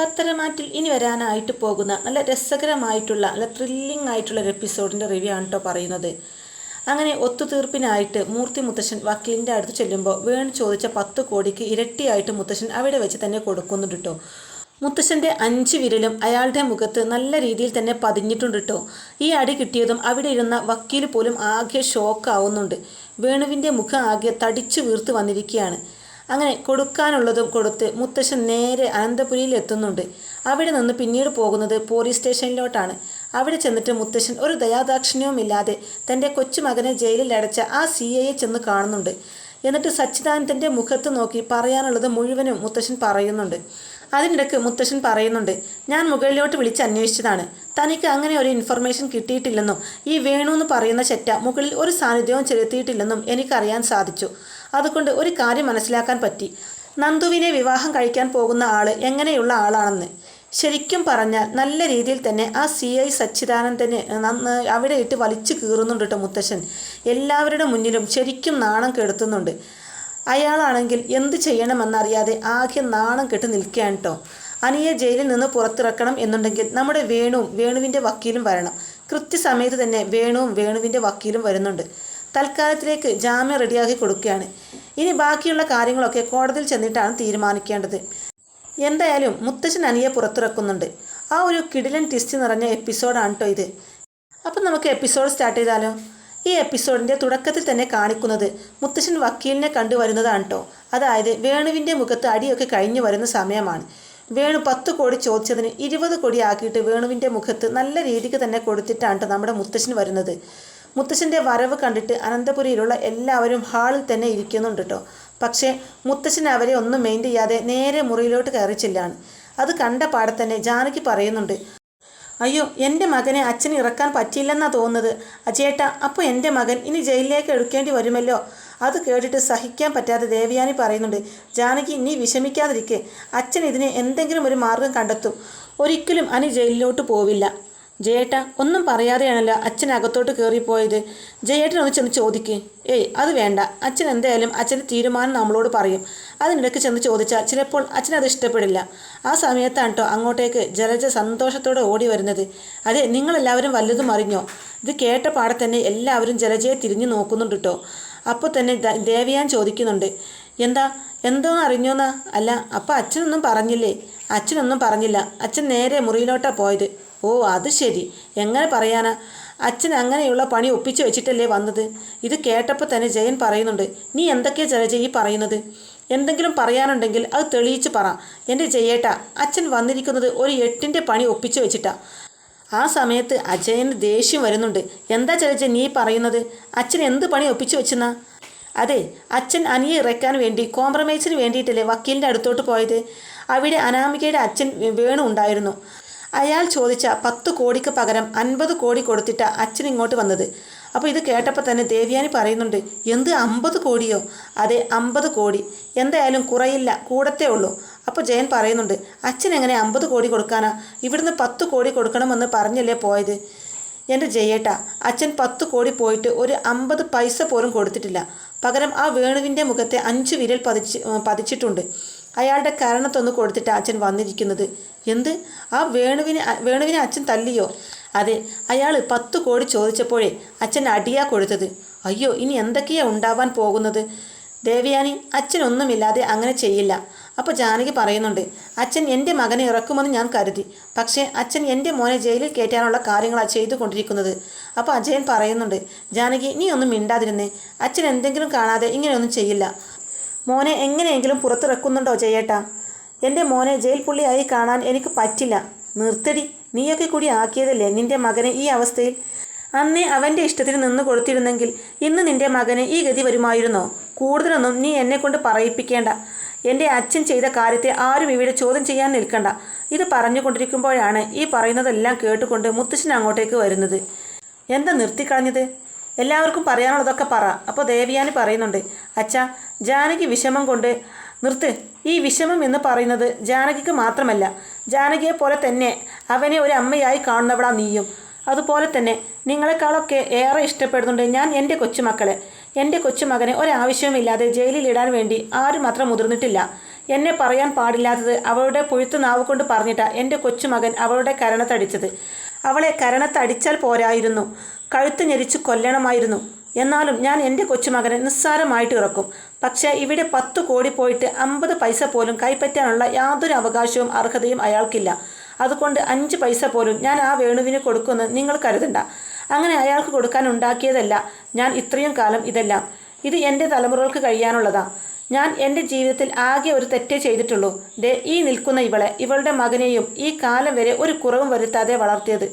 പത്തരമാറ്റിൽ ഇനി വരാനായിട്ട് പോകുന്ന നല്ല രസകരമായിട്ടുള്ള നല്ല ത്രില്ലിംഗ് ആയിട്ടുള്ള ഒരു എപ്പിസോഡിന്റെ റിവ്യൂ ആണ് കേട്ടോ പറയുന്നത്. അങ്ങനെ ഒത്തുതീർപ്പിനായിട്ട് മൂർത്തി മുത്തശ്ശൻ വക്കീലിന്റെ അടുത്ത് ചെല്ലുമ്പോൾ വേണു ചോദിച്ച പത്ത് കോടിക്ക് ഇരട്ടിയായിട്ട് മുത്തശ്ശൻ അവിടെ വെച്ച് തന്നെ കൊടുക്കുന്നുണ്ട് കേട്ടോ മുത്തശ്ശന്റെ അഞ്ച് വിരലും അയാളുടെ മുഖത്ത് നല്ല രീതിയിൽ തന്നെ പതിഞ്ഞിട്ടുണ്ട് കേട്ടോ ഈ അടി കിട്ടിയതും അവിടെ ഇരുന്ന വക്കീൽ പോലും ആകെ ഷോക്ക് ആവുന്നുണ്ട്. വേണുവിന്റെ മുഖം ആകെ തടിച്ചു വീർത്ത് വന്നിരിക്കുകയാണ്. അങ്ങനെ കൊടുക്കാനുള്ളതും കൊടുത്ത് മുത്തശ്ശൻ നേരെ അനന്തപുരിയിൽ എത്തുന്നുണ്ട്. അവിടെ നിന്ന് പിന്നീട് പോകുന്നത് പോലീസ് സ്റ്റേഷനിലോട്ടാണ് അവിടെ ചെന്നിട്ട് മുത്തശ്ശൻ ഒരു ദയാദാക്ഷിണ്യവുമില്ലാതെ തന്റെ കൊച്ചുമകനെ ജയിലിൽ അടച്ച ആ സി ഐയെ ചെന്ന് കാണുന്നുണ്ട്. എന്നിട്ട് സച്ചിദാനന്ദന്റെ മുഖത്ത് നോക്കി പറയാനുള്ളത് മുഴുവനും മുത്തശ്ശൻ പറയുന്നുണ്ട്. അതിനിടയ്ക്ക് മുത്തശ്ശൻ പറയുന്നുണ്ട് ഞാൻ മുകളിലോട്ട് വിളിച്ച് അന്വേഷിച്ചതാണ്. തനിക്ക് അങ്ങനെ ഒരു ഇൻഫർമേഷൻ കിട്ടിയിട്ടില്ലെന്നും ഈ വേണു എന്ന് പറയുന്ന ചെറ്റ മുകളിൽ ഒരു സാന്നിധ്യവും ചെലുത്തിയിട്ടില്ലെന്നും എനിക്കറിയാൻ സാധിച്ചു. അതുകൊണ്ട് ഒരു കാര്യം മനസ്സിലാക്കാൻ പറ്റി. നന്ദുവിനെ വിവാഹം കഴിക്കാൻ പോകുന്ന ആൾ എങ്ങനെയുള്ള ആളാണെന്ന്. ശരിക്കും പറഞ്ഞാൽ നല്ല രീതിയിൽ തന്നെ ആ സി ഐ സച്ചിദാനന്ദനെ അവിടെ ഇട്ട് വലിച്ചു കീറുന്നുണ്ട് കേട്ടോ മുത്തശ്ശൻ. എല്ലാവരുടെ മുന്നിലും ശരിക്കും നാണം കെടുത്തുന്നുണ്ട്. അയാളാണെങ്കിൽ എന്ത് ചെയ്യണമെന്നറിയാതെ ആകെ നാണം കെട്ട് നിൽക്കുകയാണ് കേട്ടോ അനിയെ ജയിലിൽ നിന്ന് പുറത്തിറക്കണം എന്നുണ്ടെങ്കിൽ നമ്മുടെ വേണുവും വേണുവിന്റെ വക്കീലും വരണം. കൃത്യസമയത്ത് തന്നെ വേണുവും വേണുവിന്റെ വക്കീലും വരുന്നുണ്ട്. തൽക്കാലത്തിലേക്ക് ജാമ്യം റെഡിയാക്കി കൊടുക്കുകയാണ്. ഇനി ബാക്കിയുള്ള കാര്യങ്ങളൊക്കെ കോടതിയിൽ ചെന്നിട്ടാണ് തീരുമാനിക്കേണ്ടത്. എന്തായാലും മുത്തശ്ശൻ അനിയെ പുറത്തിറക്കുന്നുണ്ട്. ആ ഒരു കിടിലൻ ട്വിസ്റ്റ് നിറഞ്ഞ എപ്പിസോഡാണ് കേട്ടോ ഇത്. അപ്പം നമുക്ക് എപ്പിസോഡ് സ്റ്റാർട്ട് ചെയ്താലോ? ഈ എപ്പിസോഡിന്റെ തുടക്കത്തിൽ തന്നെ കാണിക്കുന്നത് മുത്തശ്ശൻ വക്കീലിനെ കണ്ടു വരുന്നതാണ് കേട്ടോ അതായത് വേണുവിന്റെ മുഖത്ത് അടിയൊക്കെ കഴിഞ്ഞു വരുന്ന സമയമാണ്. വേണു പത്ത് കോടി ചോദിച്ചതിന് ഇരുപത് കോടി ആക്കിയിട്ട് വേണുവിന്റെ മുഖത്ത് നല്ല രീതിക്ക് തന്നെ കൊടുത്തിട്ടാണ് കേട്ടോ നമ്മുടെ മുത്തശ്ശൻ വരുന്നത്. മുത്തശ്ശന്റെ വരവ് കണ്ടിട്ട് അനന്തപുരിയിലുള്ള എല്ലാവരും ഹാളിൽ തന്നെ ഇരിക്കുന്നുണ്ട് കേട്ടോ പക്ഷേ മുത്തശ്ശൻ അവരെ ഒന്നും മെയിൻ ചെയ്യാതെ നേരെ മുറിയിലോട്ട് കയറി ചെല്ലാണ്. അത് കണ്ട പാടെ തന്നെ ജാനകി പറയുന്നുണ്ട് അയ്യോ എന്റെ മകനെ അച്ഛൻ ഇറക്കാൻ പറ്റിയില്ലെന്നാണ് തോന്നുന്നത്. അജേട്ട അപ്പോൾ എന്റെ മകൻ ഇനി ജയിലിലേക്ക് എടുക്കേണ്ടി വരുമല്ലോ? അത് കേട്ടിട്ട് സഹിക്കാൻ പറ്റാതെ ദേവയാനി പറയുന്നുണ്ട് ജാനകി നീ വിഷമിക്കാതിരിക്കെ. അച്ഛൻ ഇതിന് എന്തെങ്കിലും ഒരു മാർഗം കണ്ടെത്തും. ഒരിക്കലും അനി ജയിലിലോട്ട് പോവില്ല. ജയേട്ട ഒന്നും പറയാതെയാണല്ലോ അച്ഛൻ അകത്തോട്ട് കയറിപ്പോയത് ജയേട്ടനൊന്ന് ചെന്ന് ചോദിക്ക്. ഏയ് അത് വേണ്ട. അച്ഛൻ എന്തായാലും അച്ഛന്റെ തീരുമാനം നമ്മളോട് പറയും. അതിനിടയ്ക്ക് ചെന്ന് ചോദിച്ചാൽ ചിലപ്പോൾ അച്ഛൻ അത് ഇഷ്ടപ്പെടില്ല. ആ സമയത്താണ് കേട്ടോ അങ്ങോട്ടേക്ക് ജലജ സന്തോഷത്തോടെ ഓടി വരുന്നത്. അതെ നിങ്ങളെല്ലാവരും വല്ലതും അറിഞ്ഞോ? ഇത് കേട്ട പാടെ തന്നെ എല്ലാവരും ജലജയെ തിരിഞ്ഞു നോക്കുന്നുണ്ട് കേട്ടോ അപ്പോൾ തന്നെ ദേവിയാൻ ചോദിക്കുന്നുണ്ട്. എന്താ? എന്തോന്ന് അറിഞ്ഞോന്നാ? അല്ല അപ്പം അച്ഛനൊന്നും പറഞ്ഞില്ലേ? അച്ഛനൊന്നും പറഞ്ഞില്ല. അച്ഛൻ നേരെ മുറിയിലോട്ടാണ് പോയത്. ഓ അത് ശരി. എങ്ങനെ പറയാനാ? അച്ഛൻ അങ്ങനെയുള്ള പണി ഒപ്പിച്ചു വെച്ചിട്ടല്ലേ വന്നത്? ഇത് കേട്ടപ്പോൾ തന്നെ ജയൻ പറയുന്നുണ്ട് നീ എന്തൊക്കെയാ ജലജ ഈ പറയുന്നത്? എന്തെങ്കിലും പറയാനുണ്ടെങ്കിൽ അത് തെളിയിച്ച് പറ. എന്റെ ജയേട്ട അച്ഛൻ വന്നിരിക്കുന്നത് ഒരു എട്ടിന്റെ പണി ഒപ്പിച്ചു വെച്ചിട്ടാ. ആ സമയത്ത് അജയന് ദേഷ്യം വരുന്നുണ്ട് എന്താ ചലച്ച നീ പറയുന്നത്? അച്ഛൻ എന്ത് പണി ഒപ്പിച്ചു വെച്ചെന്നാ? അതെ അച്ഛൻ അനിയെ ഇറക്കാൻ വേണ്ടി കോംപ്രമൈസിന് വേണ്ടിയിട്ടല്ലേ വക്കീലിന്റെ അടുത്തോട്ട് പോയത്. അവിടെ അനാമികയുടെ അച്ഛൻ വേണു ഉണ്ടായിരുന്നു അയാൾ ചോദിച്ച പത്ത് കോടിക്ക് പകരം അൻപത് കോടി കൊടുത്തിട്ട അച്ഛൻ ഇങ്ങോട്ട് വന്നത്. അപ്പോൾ ഇത് കേട്ടപ്പോൾ തന്നെ ദേവ്യാനി പറയുന്നുണ്ട് എന്ത് അമ്പത് കോടിയോ? അതെ അമ്പത് കോടി. എന്തായാലും കുറയില്ല കൂടത്തേ ഉള്ളൂ. അപ്പോൾ ജയൻ പറയുന്നുണ്ട് അച്ഛൻ എങ്ങനെ അമ്പത് കോടി കൊടുക്കാനാ? ഇവിടുന്ന് പത്ത് കോടി കൊടുക്കണമെന്ന് പറഞ്ഞല്ലേ പോയത്? എന്റെ ജയേട്ട അച്ഛൻ പത്ത് കോടി പോയിട്ട് ഒരു അമ്പത് പൈസ പോലും കൊടുത്തിട്ടില്ല. പകരം ആ വേണുവിന്റെ മുഖത്തെ അഞ്ച് വിരൽ പതിച്ച് പതിച്ചിട്ടുണ്ട്. അയാളുടെ കരണത്തൊന്ന് കൊടുത്തിട്ട് അച്ഛൻ വന്നിരിക്കുന്നത്. എന്ത്? ആ വേണുവിന് വേണുവിനെ അച്ഛൻ തല്ലിയോ? അതെ അയാൾ പത്ത് കോടി ചോദിച്ചപ്പോഴേ അച്ഛൻ അടിയാ കൊടുത്തത്. അയ്യോ ഇനി എന്തൊക്കെയാ ഉണ്ടാവാൻ പോകുന്നത്? ദേവയാനി അച്ഛനൊന്നുമില്ലാതെ അങ്ങനെ ചെയ്യില്ല. അപ്പോൾ ജാനകി പറയുന്നുണ്ട് അച്ഛൻ എന്റെ മകനെ ഇറക്കുമെന്ന് ഞാൻ കരുതി. പക്ഷേ അച്ഛൻ എന്റെ മോനെ ജയിലിൽ കയറ്റാനുള്ള കാര്യങ്ങളാണ് ചെയ്തു കൊണ്ടിരിക്കുന്നത് അപ്പോൾ അജയൻ പറയുന്നുണ്ട് ജാനകി നീ ഒന്നും മിണ്ടാതിരുന്നേ. അച്ഛൻ എന്തെങ്കിലും കാണാതെ ഇങ്ങനെയൊന്നും ചെയ്യില്ല. മോനെ എങ്ങനെയെങ്കിലും പുറത്തിറക്കുന്നുണ്ടോ ജയേട്ടാ? എന്റെ മോനെ ജയിൽ പുള്ളിയായി കാണാൻ എനിക്ക് പറ്റില്ല. നിർത്തടി. നീയൊക്കെ കൂടി ആക്കിയതല്ലേ നിന്റെ മകനെ ഈ അവസ്ഥയിൽ? അന്നേ അവന്റെ ഇഷ്ടത്തിന് നിന്ന് കൊടുത്തിരുന്നെങ്കിൽ ഇന്ന് നിന്റെ മകന് ഈ ഗതി വരുമായിരുന്നോ? കൂടുതലൊന്നും നീ എന്നെ കൊണ്ട് പറയിപ്പിക്കേണ്ട. എന്റെ അച്ഛൻ ചെയ്ത കാര്യത്തെ ആരും ഇവിടെ ചോദ്യം ചെയ്യാൻ നിൽക്കണ്ട. ഇത് പറഞ്ഞുകൊണ്ടിരിക്കുമ്പോഴാണ് ഈ പറയുന്നതെല്ലാം കേട്ടുകൊണ്ട് മുത്തശ്ശൻ അങ്ങോട്ടേക്ക് വരുന്നത്. എന്താ നിർത്തിക്കളഞ്ഞത്? എല്ലാവർക്കും പറയാനുള്ളതൊക്കെ പറ. അപ്പോൾ ദേവിയാനി പറയുന്നുണ്ട് അച്ഛാ ജാനകി വിഷമം കൊണ്ട് നിർത്ത്. ഈ വിഷമം എന്ന് പറയുന്നത് ജാനകിക്ക് മാത്രമല്ല. ജാനകിയെ പോലെ തന്നെ അവനെ ഒരു അമ്മയായി കാണുന്നവളാ നീയും. അതുപോലെ തന്നെ നിങ്ങളെക്കാളൊക്കെ ഏറെ ഇഷ്ടപ്പെടുന്നുണ്ട് ഞാൻ എന്റെ കൊച്ചുമക്കളെ. എന്റെ കൊച്ചുമകനെ ഒരാവശ്യവുമില്ലാതെ ജയിലിൽ ഇടാൻ വേണ്ടി ആരും മാത്രം മുതിർന്നിട്ടില്ല. എന്നെ പറയാൻ പാടില്ലാത്തത് അവളുടെ പുഴുത്തു നാവ് കൊണ്ട് പറഞ്ഞിട്ടാ എന്റെ കൊച്ചുമകൻ അവളുടെ കരണത്തടിച്ചത്. അവളെ കരണത്തടിച്ചാൽ പോരായിരുന്നു. കഴുത്ത് ഞെരിച്ച് കൊല്ലണമായിരുന്നു. എന്നാലും ഞാൻ എന്റെ കൊച്ചുമകനെ നിസ്സാരമായിട്ട് ഇറക്കും. പക്ഷേ ഇവിടെ പത്ത് കോടി പോയിട്ട് അമ്പത് പൈസ പോലും കൈപ്പറ്റാനുള്ള യാതൊരു അവകാശവും അർഹതയും അയാൾക്കില്ല. അതുകൊണ്ട് അഞ്ച് പൈസ പോലും ഞാൻ ആ വേണുവിന് കൊടുക്കുമെന്ന് നിങ്ങൾ കരുതണ്ട. അങ്ങനെ അയാൾക്ക് കൊടുക്കാൻ ഉണ്ടാക്കിയതല്ല ഞാൻ ഇത്രയും കാലം ഇതെല്ലാം. ഇത് എന്റെ തലമുറകൾക്ക് കഴിയാനുള്ളതാ. ഞാൻ എന്റെ ജീവിതത്തിൽ ആകെ ഒരു തെറ്റേ ചെയ്തിട്ടുള്ളൂ. ദേ ഈ നിൽക്കുന്ന ഇവളെ ഇവളുടെ മകനെയും ഈ കാലം വരെ ഒരു കുറവും വരുത്താതെ വളർത്തിയത്.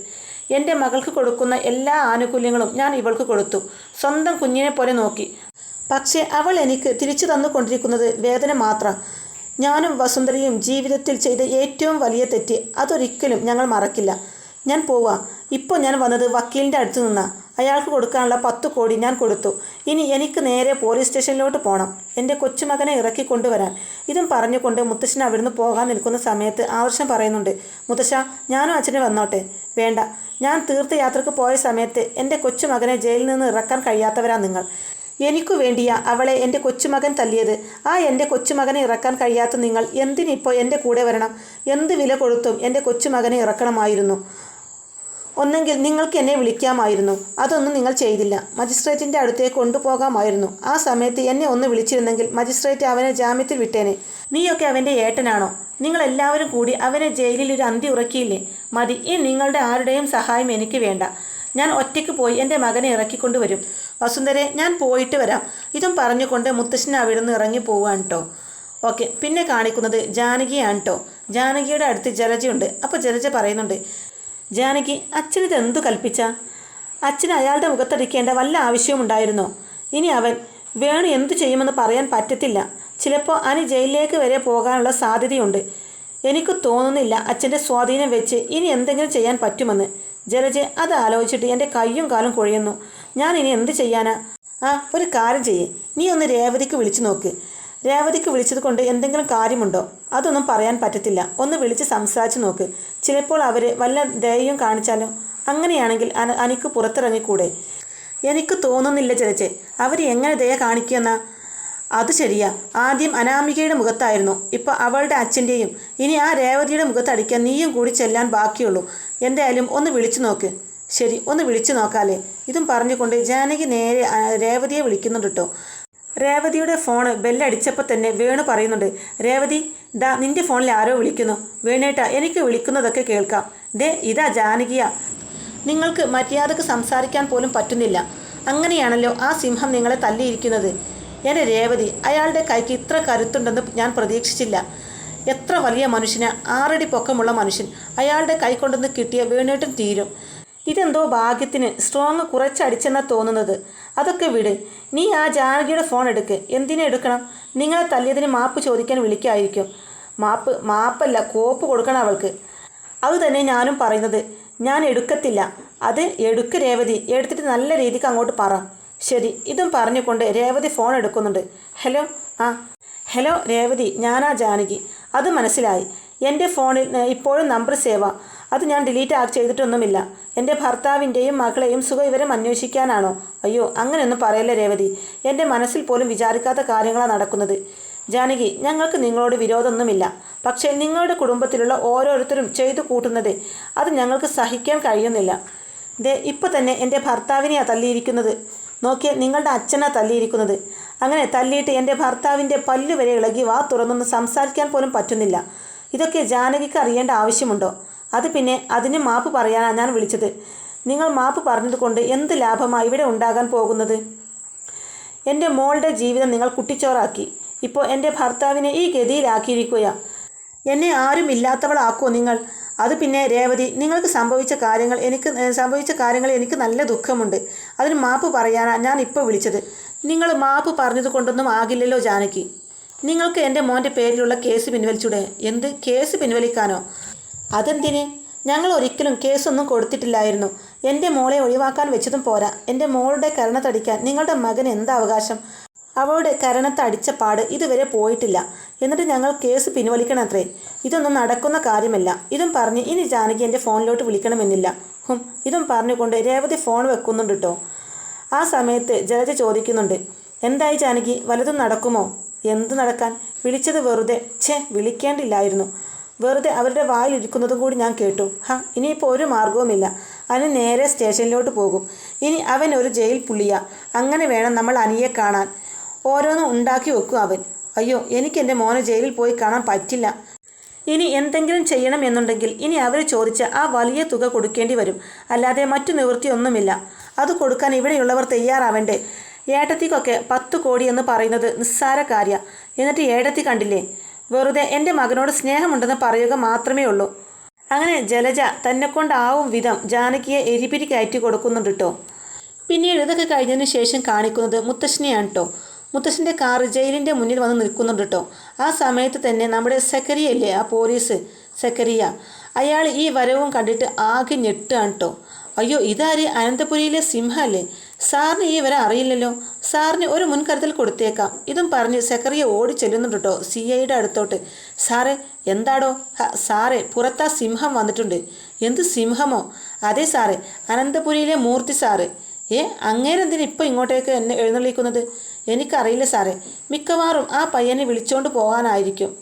എന്റെ മകൾക്ക് കൊടുക്കുന്ന എല്ലാ ആനുകൂല്യങ്ങളും ഞാൻ ഇവൾക്ക് കൊടുത്തു. സ്വന്തം കുഞ്ഞിനെ പോലെ നോക്കി. പക്ഷേ അവൾ എനിക്ക് തിരിച്ചു തന്നുകൊണ്ടിരിക്കുന്നത് വേദന മാത്രം. ഞാനും വസുന്ധരയും ജീവിതത്തിൽ ചെയ്ത ഏറ്റവും വലിയ തെറ്റ് അതൊരിക്കലും ഞങ്ങൾ മറക്കില്ല. ഞാൻ പോവാ. ഇപ്പോൾ ഞാൻ വന്നത് വക്കീലിന്റെ അടുത്ത് നിന്നാ. അയാൾക്ക് കൊടുക്കാനുള്ള പത്ത് കോടി ഞാൻ കൊടുത്തു. ഇനി എനിക്ക് നേരെ പോലീസ് സ്റ്റേഷനിലോട്ട് പോകണം എന്റെ കൊച്ചുമകനെ ഇറക്കി കൊണ്ടുവരാൻ. ഇതും പറഞ്ഞുകൊണ്ട് മുത്തശ്ശൻ അവിടുന്ന് പോകാൻ നിൽക്കുന്ന സമയത്ത് ആവശ്യം പറയുന്നുണ്ട്. മുത്തശ്ശ ഞാനും അച്ഛനെ വന്നോട്ടെ. വേണ്ട. ഞാൻ തീർത്ഥയാത്രക്ക് പോയ സമയത്ത് എന്റെ കൊച്ചുമകനെ ജയിലിൽ നിന്ന് ഇറക്കാൻ കഴിയാത്തവരാ നിങ്ങൾ. എനിക്കു വേണ്ടിയാ അവളെ എന്റെ കൊച്ചുമകൻ തല്ലിയത്. ആ എന്റെ കൊച്ചുമകനെ ഇറക്കാൻ കഴിയാത്ത നിങ്ങൾ എന്തിനിപ്പോൾ എന്റെ കൂടെ വരണം? എന്ത് വില കൊടുത്തും എന്റെ കൊച്ചുമകനെ ഇറക്കണമായിരുന്നു. ഒന്നെങ്കിൽ നിങ്ങൾക്ക് എന്നെ വിളിക്കാമായിരുന്നു. അതൊന്നും നിങ്ങൾ ചെയ്തില്ല. മജിസ്ട്രേറ്റിന്റെ അടുത്തേക്ക് കൊണ്ടുപോകാമായിരുന്നു. ആ സമയത്ത് എന്നെ ഒന്ന് വിളിച്ചിരുന്നെങ്കിൽ മജിസ്ട്രേറ്റ് അവനെ ജാമ്യത്തിൽ വിട്ടേനെ. നീയൊക്കെ അവന്റെ ഏട്ടനാണോ? നിങ്ങൾ എല്ലാവരും കൂടി അവനെ ജയിലിൽ ഒരു അന്തി ഉറക്കിയില്ലേ? മതി. ഈ നിങ്ങളുടെ ആരുടെയും സഹായം എനിക്ക് വേണ്ട. ഞാൻ ഒറ്റയ്ക്ക് പോയി എന്റെ മകനെ ഇറക്കിക്കൊണ്ട് വരും. വസുന്ധരെ ഞാൻ പോയിട്ട് വരാം. ഇതും പറഞ്ഞുകൊണ്ട് മുത്തശ്ശൻ അവിടെ നിന്ന് ഇറങ്ങി പോവാണ് കേട്ടോ ഓക്കെ പിന്നെ കാണിക്കുന്നത് ജാനകിയാണ് കേട്ടോ ജാനകിയുടെ അടുത്ത് ജലജയുണ്ട്. അപ്പോൾ ജലജ പറയുന്നുണ്ട് ജാനകി അച്ഛനിത് എന്തു കൽപ്പിച്ച? അച്ഛന് അയാളുടെ മുഖത്തടിക്കേണ്ട വല്ല ആവശ്യവും ഉണ്ടായിരുന്നോ? ഇനി അവൻ വേണു എന്തു ചെയ്യുമെന്ന് പറയാൻ പറ്റത്തില്ല. ചിലപ്പോൾ അനി ജയിലിലേക്ക് വരെ പോകാനുള്ള സാധ്യതയുണ്ട്. എനിക്ക് തോന്നുന്നില്ല അച്ഛന്റെ സ്വാധീനം വെച്ച് ഇനി എന്തെങ്കിലും ചെയ്യാൻ പറ്റുമെന്ന്. ജലജ് അത് ആലോചിച്ചിട്ട് എന്റെ കയ്യും കാലും കുഴയുന്നു. ഞാൻ ഇനി എന്ത് ചെയ്യാനാ? ആ ഒരു കാര്യം ചെയ്യേ. നീ ഒന്ന് രേവതിക്ക് വിളിച്ചു നോക്ക്. രേവതിക്ക് വിളിച്ചത് കൊണ്ട് എന്തെങ്കിലും കാര്യമുണ്ടോ? അതൊന്നും പറയാൻ പറ്റത്തില്ല. ഒന്ന് വിളിച്ച് സംസാരിച്ച് നോക്ക്. ചിലപ്പോൾ അവർ വല്ല ദയയും കാണിച്ചാലോ? അങ്ങനെയാണെങ്കിൽ അന അനിക്ക് പുറത്തിറങ്ങിക്കൂടെ? എനിക്ക് തോന്നുന്നില്ല ജലജെ. അവർ എങ്ങനെ ദയ കാണിക്കുമെന്നാ? അത് ശരിയാ. ആദ്യം അനാമികയുടെ മുഖത്തായിരുന്നു. ഇപ്പോൾ അവളുടെ അച്ഛന്റെയും ഇനി ആ രേവതിയുടെ മുഖത്തടിക്കാൻ നീയും കൂടി ചെല്ലാൻ ബാക്കിയുള്ളൂ. എന്തായാലും ഒന്ന് വിളിച്ചു നോക്ക്. ശരി ഒന്ന് വിളിച്ചു നോക്കാലേ. ഇതും പറഞ്ഞുകൊണ്ട് ജാനകി നേരെ രേവതിയെ വിളിക്കുന്നുണ്ട് കേട്ടോ രേവതിയുടെ ഫോണ് ബെല്ലടിച്ചപ്പോൾ തന്നെ വേണു പറയുന്നുണ്ട്. രേവതി ദാ നിന്റെ ഫോണിൽ ആരോ വിളിക്കുന്നു. വേണേട്ടാ എനിക്ക് വിളിക്കുന്നതൊക്കെ കേൾക്കാം. ദേ ഇതാ ജാനകിയാ. നിങ്ങൾക്ക് മര്യാദയ്ക്ക് സംസാരിക്കാൻ പോലും പറ്റുന്നില്ല. അങ്ങനെയാണല്ലോ ആ സിംഹം നിങ്ങളെ തല്ലിയിരിക്കുന്നത്. എന്റെ രേവതി അയാളുടെ കൈക്ക് ഇത്ര കരുത്തുണ്ടെന്ന് ഞാൻ പ്രതീക്ഷിച്ചില്ല. എത്ര വലിയ മനുഷ്യന് ആറടി പൊക്കമുള്ള മനുഷ്യൻ അയാളുടെ കൈ കൊണ്ടുവന്ന് കിട്ടിയ വീണിട്ടും തീരും. ഇതെന്തോ ഭാഗ്യത്തിന് സ്ട്രോങ് കുറച്ചടിച്ചെന്നാ തോന്നുന്നത്. അതൊക്കെ വിട് നീ ആ ജാനകിയുടെ ഫോൺ എടുക്ക്. എന്തിനെ എടുക്കണം? നിങ്ങളെ തല്ലിയതിന് മാപ്പ് ചോദിക്കാൻ വിളിക്കായിരിക്കും. മാപ്പ് മാപ്പല്ല കോപ്പ് കൊടുക്കണം അവൾക്ക്. അത് തന്നെ ഞാനും പറയുന്നത്. ഞാൻ എടുക്കത്തില്ല. അത് എടുക്ക് രേവതി എടുത്തിട്ട് നല്ല രീതിക്ക് അങ്ങോട്ട് പറ. ശരി ഇതും പറഞ്ഞുകൊണ്ട് രേവതി ഫോൺ എടുക്കുന്നുണ്ട്. ഹലോ ആ ഹലോ രേവതി ഞാനാ ജാനകി. അത് മനസ്സിലായി. എന്റെ ഫോണിൽ ഇപ്പോഴും നമ്പർ സേവ. അത് ഞാൻ ഡിലീറ്റ് ആക്ക് ചെയ്തിട്ടൊന്നുമില്ല. എന്റെ ഭർത്താവിന്റെയും മകളെയും സുഖവിവരം അന്വേഷിക്കാനാണോ? അയ്യോ അങ്ങനെയൊന്നും പറയല്ലേ രേവതി. എന്റെ മനസ്സിൽ പോലും വിചാരിക്കാത്ത കാര്യങ്ങളാണ് നടക്കുന്നത്. ജാനകി ഞങ്ങൾക്ക് നിങ്ങളോട് വിരോധമൊന്നുമില്ല. പക്ഷേ നിങ്ങളുടെ കുടുംബത്തിലുള്ള ഓരോരുത്തരും ചെയ്തു കൂട്ടുന്നത് അത് ഞങ്ങൾക്ക് സഹിക്കാൻ കഴിയുന്നില്ല. ദേ ഇപ്പോൾ തന്നെ എന്റെ ഭർത്താവിനെയാണ് തല്ലിയിരിക്കുന്നത് നോക്കിയ നിങ്ങളുടെ അച്ഛനാ തല്ലിയിരിക്കുന്നത്. അങ്ങനെ തല്ലിയിട്ട് എന്റെ ഭർത്താവിന്റെ പല്ലു വരെ ഇളകി വാ തുറന്നൊന്ന് സംസാരിക്കാൻ പോലും പറ്റുന്നില്ല. ഇതൊക്കെ ജാനകിക്ക് അറിയേണ്ട ആവശ്യമുണ്ടോ? അത് പിന്നെ അതിന് മാപ്പ് പറയാനാണ് ഞാൻ വിളിച്ചത്. നിങ്ങൾ മാപ്പ് പറഞ്ഞതുകൊണ്ട് എന്ത് ലാഭമാണ് ഇവിടെ ഉണ്ടാകാൻ പോകുന്നത്? എന്റെ മോളുടെ ജീവിതം നിങ്ങൾ കുട്ടിച്ചോറാക്കി. ഇപ്പോൾ എന്റെ ഭർത്താവിനെ ഈ ഗതിയിലാക്കിയിരിക്കുകയാണ് എന്നെ ആരും ഇല്ലാത്തവളാക്കുമോ നിങ്ങൾ? അത് പിന്നെ രേവതി നിങ്ങൾക്ക് സംഭവിച്ച കാര്യങ്ങൾ എനിക്ക് സംഭവിച്ച കാര്യങ്ങൾ എനിക്ക് നല്ല ദുഃഖമുണ്ട്. അതിന് മാപ്പ് പറയാനാണ് ഞാൻ ഇപ്പോൾ വിളിച്ചത്. നിങ്ങൾ മാപ്പ് പറഞ്ഞത് കൊണ്ടൊന്നും ആകില്ലല്ലോ ജാനകി. നിങ്ങൾക്ക് എന്റെ മോന്റെ പേരിലുള്ള കേസ് പിൻവലിച്ചൂടെ? എന്ത്? കേസ് പിൻവലിക്കാനോ? അതെന്തിന്? ഞങ്ങൾ ഒരിക്കലും കേസൊന്നും കൊടുത്തിട്ടില്ലായിരുന്നു. എന്റെ മോളെ ഒഴിവാക്കാൻ വെച്ചതും പോരാ. എന്റെ മോളുടെ കരണത്തടിക്കാൻ നിങ്ങളുടെ മകൻ എന്താ അവകാശം? അവളുടെ കരണത്തടിച്ച പാട് ഇതുവരെ പോയിട്ടില്ല. എന്നിട്ട് ഞങ്ങൾ കേസ് പിൻവലിക്കണത്രേ. ഇതൊന്നും നടക്കുന്ന കാര്യമല്ല. ഇതും പറഞ്ഞ് ഇനി ജാനകി എന്റെ ഫോണിലോട്ട് വിളിക്കണമെന്നില്ല. ഹും ഇതും പറഞ്ഞുകൊണ്ട് രേവതി ഫോൺ വെക്കുന്നുണ്ട് കേട്ടോ ആ സമയത്ത് ജലജ ചോദിക്കുന്നുണ്ട് എന്തായി ജാനകി? വലതും നടക്കുമോ? എന്ത് നടക്കാൻ? വിളിച്ചത് വെറുതെ ഛേ വിളിക്കേണ്ടില്ലായിരുന്നു. വെറുതെ അവരുടെ വായിലിരിക്കുന്നതും കൂടി ഞാൻ കേട്ടു. ഹ ഇനിയിപ്പോൾ ഒരു മാർഗവുമില്ല അവന് നേരെ സ്റ്റേഷനിലോട്ട് പോകും. ഇനി അവൻ ഒരു ജയിൽ പുള്ളിയ. അങ്ങനെ വേണം നമ്മൾ അനിയെ കാണാൻ. ഓരോന്നും ഉണ്ടാക്കി വെക്കും അവൻ. അയ്യോ എനിക്ക് എന്റെ മോനെ ജയിലിൽ പോയി കാണാൻ പറ്റില്ല. ഇനി എന്തെങ്കിലും ചെയ്യണം എന്നുണ്ടെങ്കിൽ ഇനി അവർ ചോദിച്ച ആ വലിയ തുക കൊടുക്കേണ്ടി വരും. അല്ലാതെ മറ്റു നിവൃത്തിയൊന്നുമില്ല അത് കൊടുക്കാൻ ഇവിടെയുള്ളവർ തയ്യാറാവണ്ടേ? ഏട്ടത്തിക്കൊക്കെ പത്ത് കോടി എന്ന് പറയുന്നത് നിസ്സാര കാര്യ. എന്നിട്ട് ഏടത്തി കണ്ടില്ലേ? വെറുതെ എന്റെ മകനോട് സ്നേഹമുണ്ടെന്ന് പറയുക മാത്രമേ ഉള്ളൂ. അങ്ങനെ ജലജ തന്നെ കൊണ്ടാവും വിധം ജാനകിയെ എരിപിരി കയറ്റി കൊടുക്കുന്നുണ്ട് കേട്ടോ പിന്നീട് ഇതൊക്കെ കഴിഞ്ഞതിന് ശേഷം കാണിക്കുന്നത് മുത്തശ്ശിനെയാണ് കേട്ടോ മുത്തശ്ശന്റെ കാർ ജയിലിന്റെ മുന്നിൽ വന്ന് നിൽക്കുന്നുണ്ട് കേട്ടോ ആ സമയത്ത് തന്നെ നമ്മുടെ സെക്കരിയ ഇല്ലേ ആ പോലീസ്? സെക്കരിയ അയാൾ ഈ വരവും കണ്ടിട്ട് ആകെ ഞെട്ടുകയാണ് കേട്ടോ അയ്യോ ഇതാര്? അനന്തപുരിയിലെ സിംഹല്ലേ? സാറിന് ഈ വരെ അറിയില്ലല്ലോ. സാറിന് ഒരു മുൻകരുതൽ കൊടുത്തേക്കാം. ഇതും പറഞ്ഞ് സെക്രട്ടറിയെ ഓടി ചെല്ലുന്നുണ്ട് കേട്ടോ സി ഐയുടെ അടുത്തോട്ട്. സാറേ എന്താടോ? സാറേ പുറത്താ സിംഹം വന്നിട്ടുണ്ട്. എന്ത് സിംഹമോ? അതെ സാറേ അനന്തപുരിയിലെ മൂർത്തി സാറ്. ഏ അങ്ങേരെന്തിന് ഇപ്പോൾ ഇങ്ങോട്ടേക്ക് എന്നെ എഴുന്നള്ളിക്കുന്നത്? എനിക്കറിയില്ല സാറേ. മിക്കവാറും ആ പയ്യനെ വിളിച്ചോണ്ട് പോകാനായിരിക്കും.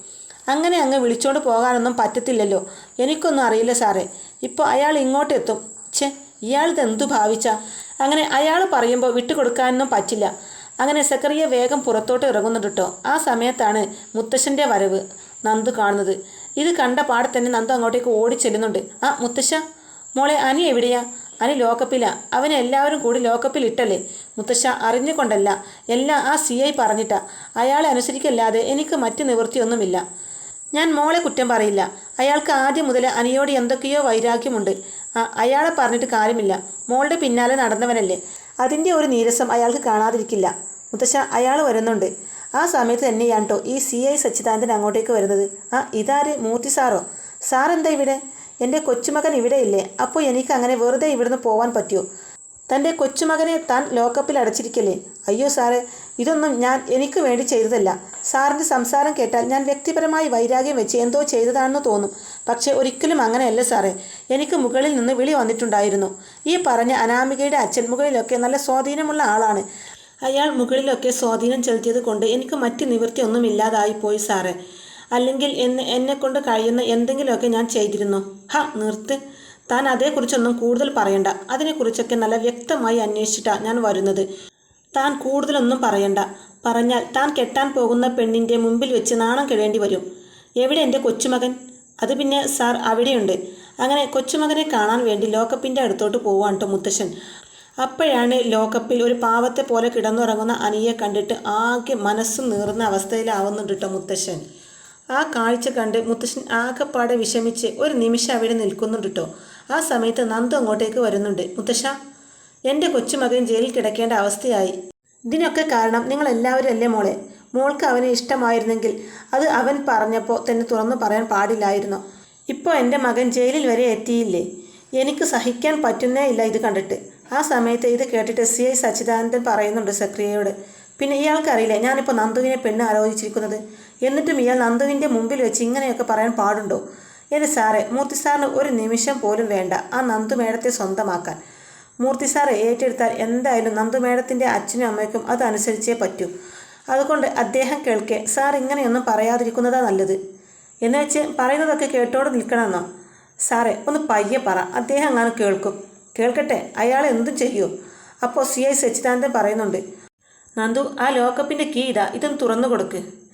അങ്ങനെ അങ്ങ് വിളിച്ചോണ്ട് പോകാനൊന്നും പറ്റത്തില്ലല്ലോ. എനിക്കൊന്നും അറിയില്ല സാറേ. ഇപ്പോൾ അയാൾ ഇങ്ങോട്ടെത്തും. ഛേ ഇയാളിത് എന്തു ഭാവിച്ച? അങ്ങനെ അയാൾ പറയുമ്പോൾ വിട്ടുകൊടുക്കാനൊന്നും പറ്റില്ല. അങ്ങനെ സക്കറിയ വേഗം പുറത്തോട്ട് ഇറങ്ങുന്നുണ്ട് ആ സമയത്താണ് മുത്തശ്ശന്റെ വരവ് നന്ദു കാണുന്നത്. ഇത് കണ്ട പാടെ തന്നെ നന്ദു അങ്ങോട്ടേക്ക് ഓടി ചെല്ലുന്നുണ്ട് ആ മുത്തശ്ശ. മോളെ അനി എവിടെയാ അനി ലോക്കപ്പില. അവനെ എല്ലാവരും കൂടി ലോക്കപ്പിൽ ഇട്ടല്ലേ മുത്തശ്ശ അറിഞ്ഞുകൊണ്ടല്ല. എല്ലാം ആ സി ഐ പറഞ്ഞിട്ടാ. അയാളെ അനുസരിക്കല്ലാതെ എനിക്ക് മറ്റ് നിവൃത്തിയൊന്നുമില്ല. ഞാൻ മോളെ കുറ്റം പറയില്ല. അയാൾക്ക് ആദ്യം മുതൽ അനിയോട് എന്തൊക്കെയോ വൈരാഗ്യമുണ്ട്. അയാളെ പറഞ്ഞിട്ട് കാര്യമില്ല. മോളുടെ പിന്നാലെ നടന്നവനല്ലേ. അതിന്റെ ഒരു നീരസം അയാൾക്ക് കാണാതിരിക്കില്ല. മുത്തശ്ശ അയാൾ വരുന്നുണ്ട്. ആ സമയത്ത് തന്നെയാണ് കേട്ടോ ഈ സി ഐ സച്ചിദാനന്ദൻ അങ്ങോട്ടേക്ക് വരുന്നത്. ആ ഇതാര് മൂർത്തി സാറോ? സാറെന്താ ഇവിടെ? എന്റെ കൊച്ചുമകൻ ഇവിടെ ഇല്ലേ അപ്പോൾ എനിക്ക് അങ്ങനെ വെറുതെ ഇവിടുന്ന് പോവാൻ പറ്റുമോ തന്റെ കൊച്ചുമകനെ താൻ ലോക്കപ്പിൽ അടച്ചിരിക്കല്ലേ? അയ്യോ സാറേ ഇതൊന്നും ഞാൻ എനിക്ക് വേണ്ടി ചെയ്തതല്ല. സാറിന്റെ സംസാരം കേട്ടാൽ ഞാൻ വ്യക്തിപരമായി വൈരാഗ്യം വെച്ച് എന്തോ ചെയ്തതാണെന്ന് തോന്നും. പക്ഷേ ഒരിക്കലും അങ്ങനെയല്ല സാറേ. എനിക്ക് മുകളിൽ നിന്ന് വിളി വന്നിട്ടുണ്ടായിരുന്നു. ഈ പറഞ്ഞ അനാമികയുടെ അച്ഛൻ മുകളിലൊക്കെ നല്ല സ്വാധീനമുള്ള ആളാണ്. അയാൾ മുകളിലൊക്കെ സ്വാധീനം ചെലുത്തിയത് കൊണ്ട് എനിക്ക് മറ്റ് നിവൃത്തിയൊന്നും ഇല്ലാതായി പോയി സാറേ. അല്ലെങ്കിൽ എന്നെ എന്നെക്കൊണ്ട് കഴിയുന്ന എന്തെങ്കിലുമൊക്കെ ഞാൻ ചെയ്തിരുന്നു. ഹ നിർത്ത്. താൻ അതേക്കുറിച്ചൊന്നും കൂടുതൽ പറയണ്ട. അതിനെക്കുറിച്ചൊക്കെ നല്ല വ്യക്തമായി അന്വേഷിച്ചിട്ടാണ് ഞാൻ വരുന്നത്. താൻ കൂടുതലൊന്നും പറയണ്ട. പറഞ്ഞാൽ താൻ കെട്ടാൻ പോകുന്ന പെണ്ണിന്റെ മുമ്പിൽ വെച്ച് നാണം കിടേണ്ടി വരും. എവിടെ എന്റെ കൊച്ചുമകൻ? അത് പിന്നെ സാർ അവിടെയുണ്ട്. അങ്ങനെ കൊച്ചുമകനെ കാണാൻ വേണ്ടി ലോക്കപ്പിന്റെ അടുത്തോട്ട് പോവാണ് കേട്ടോ മുത്തശ്ശൻ. അപ്പോഴാണ് ലോക്കപ്പിൽ ഒരു പാവത്തെ പോലെ കിടന്നുറങ്ങുന്ന അനിയെ കണ്ടിട്ട് ആകെ മനസ്സ് നീറുന്ന അവസ്ഥയിലാവുന്നുണ്ട് കേട്ടോ മുത്തശ്ശൻ. ആ കാഴ്ച കണ്ട് മുത്തശ്ശൻ ആകെപ്പാടെ വിഷമിച്ച് ഒരു നിമിഷം അവിടെ നിൽക്കുന്നുണ്ട് കേട്ടോ ആ സമയത്ത് നന്ദു അങ്ങോട്ടേക്ക് വരുന്നുണ്ട്. മുത്തശ്ശ എന്റെ കൊച്ചുമകൻ ജയിലിൽ കിടക്കേണ്ട അവസ്ഥയായി. ഇതിനൊക്കെ കാരണം നിങ്ങൾ എല്ലാവരും അല്ലേ മോളെ? മോൾക്ക് അവനെ ഇഷ്ടമായിരുന്നെങ്കിൽ അത് അവൻ പറഞ്ഞപ്പോൾ തന്നെ തുറന്നു പറയാൻ പാടില്ലായിരുന്നു. ഇപ്പോൾ എന്റെ മകൻ ജയിലിൽ വരെ എത്തിയില്ലേ? എനിക്ക് സഹിക്കാൻ പറ്റുന്നേ ഇല്ല ഇത് കണ്ടിട്ട്. ആ സമയത്ത് ഇത് കേട്ടിട്ട് സി ഐ സച്ചിദാനന്ദൻ പറയുന്നുണ്ട് സക്രിയയോട്. പിന്നെ ഇയാൾക്കറിയില്ലേ ഞാനിപ്പോൾ നന്ദുവിനെ പെണ്ണ് ആലോചിച്ചിരിക്കുന്നത്? എന്നിട്ടും ഇയാൾ നന്ദുവിന്റെ മുമ്പിൽ വെച്ച് ഇങ്ങനെയൊക്കെ പറയാൻ പാടുണ്ടോ? എന്റെ സാറേ മൂർത്തി സാറിന് ഒരു നിമിഷം പോലും വേണ്ട. ആ നന്ദു മേടത്തെ സ്വന്തമാക്കാൻ. മൂർത്തി സാറ് ഏറ്റെടുത്താൽ എന്തായാലും നന്ദു മേടത്തിന്റെ അച്ഛനും അമ്മയ്ക്കും അതനുസരിച്ചേ പറ്റൂ. അതുകൊണ്ട് അദ്ദേഹം കേൾക്കെ സാർ ഇങ്ങനെയൊന്നും പറയാതിരിക്കുന്നതാ നല്ലത്. എന്ന് വെച്ച് പറയുന്നതൊക്കെ കേട്ടോട് നിൽക്കണമെന്നോ? സാറേ ഒന്ന് പയ്യെ പറ. അദ്ദേഹം അങ്ങനെ കേൾക്കും. കേൾക്കട്ടെ അയാൾ എന്തും ചെയ്യൂ? അപ്പോൾ സി ഐ സച്ചിദാനന്ദൻ പറയുന്നുണ്ട് നന്ദു ആ ലോക്കപ്പിന്റെ കീ ഇതാ ഇതൊന്ന് തുറന്നു കൊടുക്ക്.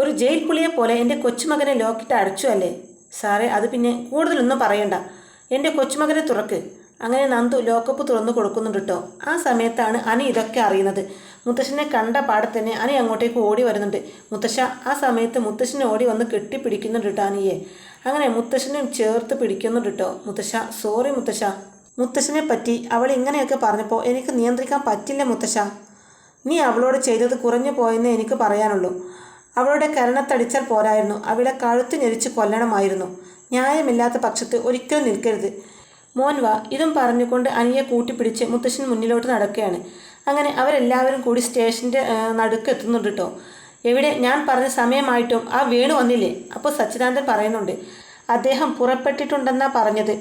ഒരു ജയിൽ പുളിയെ പോലെ എന്റെ കൊച്ചുമകനെ ലോക്കിട്ട് അടച്ചു അല്ലേ? സാറേ അത് പിന്നെ കൂടുതലൊന്നും പറയണ്ട. എന്റെ കൊച്ചുമകനെ തുറക്ക്. അങ്ങനെ നന്ദു ലോക്കപ്പ് തുറന്നു കൊടുക്കുന്നുണ്ട് കേട്ടോ ആ സമയത്താണ് അനി ഇതൊക്കെ അറിയുന്നത്. മുത്തശ്ശനെ കണ്ട പാടെ തന്നെ അനി അങ്ങോട്ടേക്ക് ഓടി വരുന്നുണ്ട്. മുത്തശ്ശ ആ സമയത്ത് മുത്തശ്ശനെ ഓടി വന്ന് കെട്ടിപ്പിടിക്കുന്നുണ്ട് കേട്ടോ അനിയെ. അങ്ങനെ മുത്തശ്ശനും ചേർത്ത് പിടിക്കുന്നുണ്ട് കേട്ടോ മുത്തശ്ശ സോറി മുത്തശ്ശ. മുത്തശ്ശനെ പറ്റി അവൾ ഇങ്ങനെയൊക്കെ പറഞ്ഞപ്പോൾ എനിക്ക് നിയന്ത്രിക്കാൻ പറ്റില്ല മുത്തശ്ശ. നീ അവളോട് ചെയ്തത് കുറഞ്ഞു പോയെന്ന് എനിക്ക് പറയാനുള്ളൂ. അവളുടെ കരണത്തടിച്ചാൽ പോരായിരുന്നു. അവളെ കഴുത്ത് ഞെരിച്ച് കൊല്ലണമായിരുന്നു. ന്യായമില്ലാത്ത പക്ഷത്ത് ഒരിക്കലും നിൽക്കരുത്. മോൻവ ഇതും പറഞ്ഞുകൊണ്ട് അനിയെ കൂട്ടിപ്പിടിച്ച് മുത്തശ്ശൻ മുന്നിലോട്ട് നടക്കുകയാണ്. അങ്ങനെ അവരെല്ലാവരും കൂടി സ്റ്റേഷന്റെ നടുക്ക് എത്തുന്നുണ്ട് കേട്ടോ എവിടെ? ഞാൻ പറഞ്ഞ സമയമായിട്ടും ആ വീണ് വന്നില്ലേ? അപ്പോൾ സച്ചിദാനന്ദൻ പറയുന്നുണ്ട്. അദ്ദേഹം പുറപ്പെട്ടിട്ടുണ്ടെന്നാണ് പറഞ്ഞത്.